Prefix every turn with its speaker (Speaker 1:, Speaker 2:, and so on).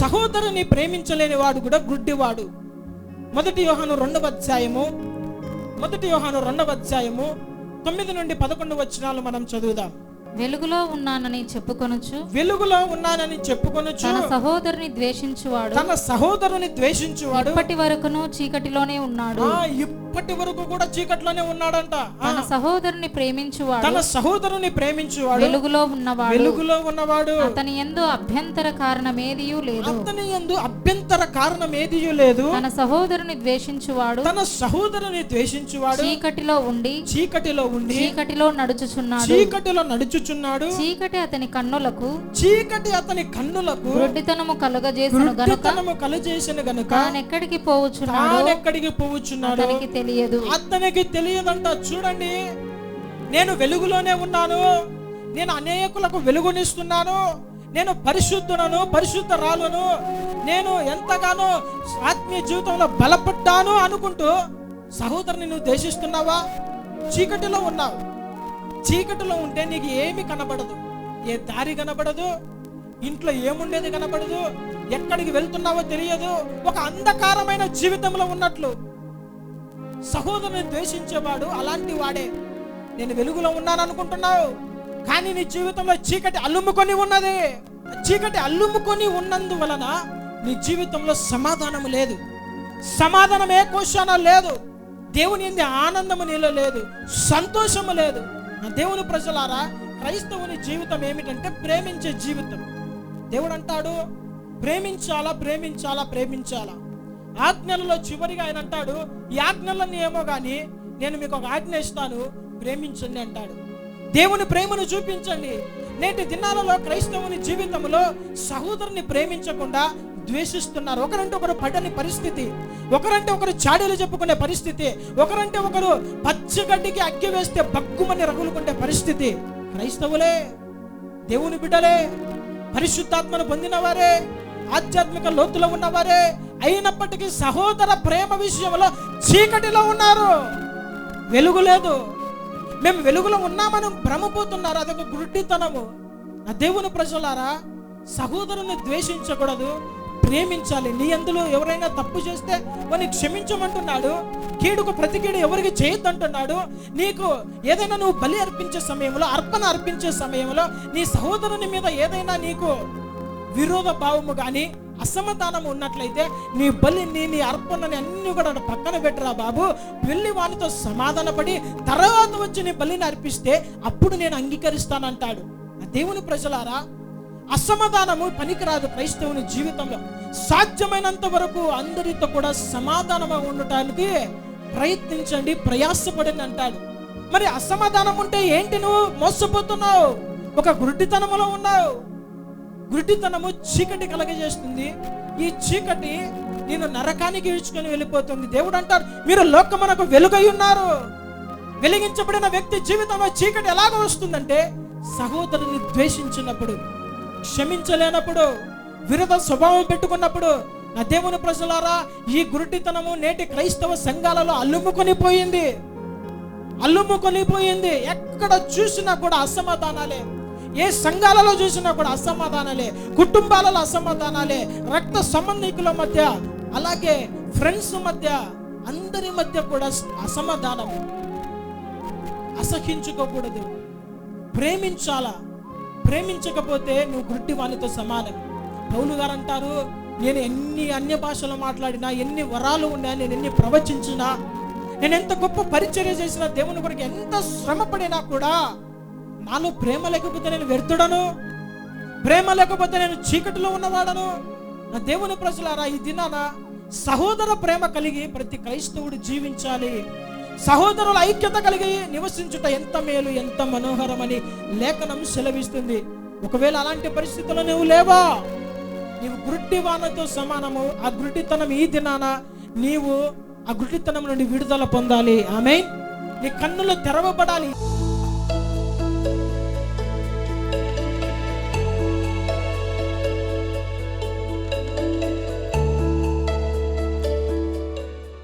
Speaker 1: సహోదరుని ప్రేమించలేని వాడు కూడా గుడ్డివాడు. మొదటి యోహాను రెండవ అధ్యాయము మొదటి యోహాను రెండవ అధ్యాయము తొమ్మిది నుండి పదకొండు వచనాలు మనం చదువుదాం.
Speaker 2: వెలుగులో ఉన్నానని చెప్పుకొనుచు
Speaker 1: వెలుగులో ఉన్నానని చెప్పుకొనొచ్చు
Speaker 2: తన సహోదరుని ద్వేషించువాడు.
Speaker 1: తన సహోదరుని ద్వేషించువాడు.
Speaker 2: ఇప్పటి వరకును చీకటిలోనే ఉన్నాడు.
Speaker 1: ఇప్పటి వరకు కూడా చీకట్లోనే ఉన్నాడంట.
Speaker 2: తన సహోదరుని ప్రేమించువాడు.
Speaker 1: తన సహోదరుని ప్రేమించువాడు.
Speaker 2: వెలుగులో ఉన్నవాడు.
Speaker 1: వెలుగులో ఉన్నవాడు.
Speaker 2: అతని ఎందు అభ్యంతర కారణమేదియూ లేదు.
Speaker 1: అతని యందు అభ్యంతర కారణం ఏది లేదు.
Speaker 2: తన సహోదరుని ద్వేషించువాడు.
Speaker 1: తన సహోదరుని ద్వేషించువాడు.
Speaker 2: చీకటిలో ఉండి
Speaker 1: చీకటిలో ఉండి
Speaker 2: చీకటిలో నడుచుచున్నాడు.
Speaker 1: చీకటిలో నడుచుచున్నాడు
Speaker 2: చీకటి అతని కన్నులకు
Speaker 1: చీకటి అతని కన్నులకు
Speaker 2: గ్రుడ్డితనము కలుగజేసను గనుక
Speaker 1: గుడ్డితనము కలచేసిన గనుక
Speaker 2: తానెక్కడికి పోవచ్చున్నాడో
Speaker 1: తానెక్కడికి పోవచ్చున్నాడు
Speaker 2: అతనికి తెలియదు.
Speaker 1: అతనికి తెలియదంట. చూడండి నేను వెలుగులోనే ఉన్నాను. నేను అనేకులకు వెలుగునిస్తున్నాను. నేను పరిశుద్ధులను పరిశుద్ధరాలను. నేను ఎంతగానో ఆత్మీయ జీవితంలో బలపడ్డాను అనుకుంటూ సహోదరుని నువ్వు దేశిస్తున్నావా చీకటిలో ఉన్నావు. చీకటిలో ఉంటే నీకు ఏమి కనబడదు. ఏ దారి కనబడదు ఇంట్లో ఏముండేది కనబడదు ఎక్కడికి వెళ్తున్నావో తెలియదు. ఒక అంధకారమైన జీవితంలో ఉన్నట్లు. సహోదరుని ద్వేషించేవాడు అలాంటి వాడే. నేను వెలుగులో ఉన్నాను అనుకుంటున్నావు కానీ నీ జీవితంలో చీకటి అల్లుముకొని ఉన్నది. చీకటి అల్లుముకొని ఉన్నందువలన నీ జీవితంలో సమాధానం లేదు. సమాధానం ఏ క్వశ్చన లేదు. దేవుని ఆనందము నీలో లేదు. సంతోషము లేదు. నా దేవుని ప్రజలారా క్రైస్తవుని జీవితం ఏమిటంటే ప్రేమించే జీవితం. దేవుడు అంటాడు ప్రేమించాలా ప్రేమించాలా ప్రేమించాలా? ఆజ్ఞలలో చివరిగా ఆయన అంటాడు ఈ ఆజ్ఞలన్నీ ఏమో కానీ నేను మీకు ఒక ఆజ్ఞ ఇస్తాను ప్రేమించండి అంటాడు. దేవుని ప్రేమను చూపించండి. నేటి దినాలలో క్రైస్తవుని జీవితంలో సహోదరుని ప్రేమించకుండా ద్వేషిస్తున్నారు. ఒకరంటే ఒకరు పడని పరిస్థితి. ఒకరంటే ఒకరు చాడీలు చెప్పుకునే పరిస్థితి. ఒకరంటే ఒకరు పచ్చగడ్డికి అగ్గి వేస్తే బగ్గుమని రగులుకుంటే పరిస్థితి. క్రైస్తవులే దేవుని బిడ్డలే పరిశుద్ధాత్మను పొందినవారే ఆధ్యాత్మిక లోతులో ఉన్నవారే అయినప్పటికీ సహోదర ప్రేమ విషయంలో చీకటిలో ఉన్నారు. వెలుగు లేదు. మేము వెలుగులో ఉన్నామని భ్రమపోతున్నారు. అదొక గుడ్డితనము. నా దేవుని ప్రజలారా సహోదరుని ద్వేషించకూడదు. ప్రేమించాలి. నీ అందులో ఎవరైనా తప్పు చేస్తే వాడిని క్షమించమంటున్నాడు. కీడుకు ప్రతి కీడు ఎవరికి చేయొద్దంటున్నాడు. నీకు ఏదైనా నువ్వు బలి అర్పించే సమయంలో అర్పణ అర్పించే సమయంలో నీ సహోదరుని మీద ఏదైనా నీకు విరోధ భావము కానీ అసమాధానం ఉన్నట్లయితే నీ బలిని నీ అర్పణని అన్ని కూడా పక్కన పెట్టరా బాబు. వెళ్ళి వానితో సమాధానపడి తర్వాత వచ్చి నీ బలిని అర్పిస్తే అప్పుడు నేను అంగీకరిస్తానంటాడు. ఆ దేవుని ప్రజలారా అసమాధానము పనికిరాదు క్రైస్తవుని జీవితంలో. సాధ్యమైనంత వరకు అందరితో కూడా సమాధానంగా ఉండటానికి ప్రయత్నించండి ప్రయాసపడండి అంటాడు. మరి అసమాధానం ఉంటే ఏంటి నువ్వు? మోసపోతున్నావు. ఒక గుడ్డితనములో ఉన్నావు. గుడ్డితనము చీకటి కలగజేస్తుంది. ఈ చీకటి నేను నరకానికి ఈడ్చుకొని వెళ్ళిపోతుంది. దేవుడు అంటారు మీరు లోకమునకు వెలుగై ఉన్నారు. వెలిగించబడిన వ్యక్తి జీవితంలో చీకటి ఎలాగ వస్తుందంటే సహోదరుని ద్వేషించినప్పుడు క్షమించలేనప్పుడు విరుద్ధ స్వభావం పెట్టుకున్నప్పుడు నా దేవుని ప్రజలారా ఈ గురుటితనము నేటి క్రైస్తవ సంఘాలలో అల్లుముకొని పోయింది అల్లుముకొని పోయింది ఎక్కడ చూసినా కూడా అసమాధానాలే. ఏ సంఘాలలో చూసినా కూడా అసమాధానాలే. కుటుంబాలలో అసమాధానాలే. రక్త సంబంధికుల మధ్య అలాగే ఫ్రెండ్స్ మధ్య అందరి మధ్య కూడా అసమాధానం. అసహించుకోకూడదు. ప్రేమించాలా? ప్రేమించకపోతే నువ్వు గుడ్డి వాళ్ళతో సమానం. పౌలు గారు అంటారు నేను ఎన్ని అన్య భాషలు మాట్లాడినా ఎన్ని వరాలు ఉన్నా నేను ఎన్ని ప్రవచించినా నేను ఎంత గొప్ప పరిచర్య చేసినా దేవుని కొరకు ఎంత శ్రమ పడినా కూడా నాలో ప్రేమ లేకపోతే నేను వ్యర్థుడను? ప్రేమ లేకపోతే నేను చీకటిలో ఉన్నవాడను? నా దేవుని ప్రజలారా ఈ దినాన సహోదర ప్రేమ కలిగి ప్రతి క్రైస్తవుడు జీవించాలి. సహోదరుల ఐక్యత కలిగి నివసించుట ఎంత మేలు ఎంత మనోహరమని లేఖనం సెలవిస్తుంది. ఒకవేళ అలాంటి పరిస్థితుల్లో నువ్వు లేవా? నీవు గుడ్డి వానతో సమానము. ఆ గుడ్డితనం ఈ దినాన నీవు ఆ గుడ్డితనం నుండి విడుదల పొందాలి. ఆమె నీ కన్నులు తెరవబడాలి.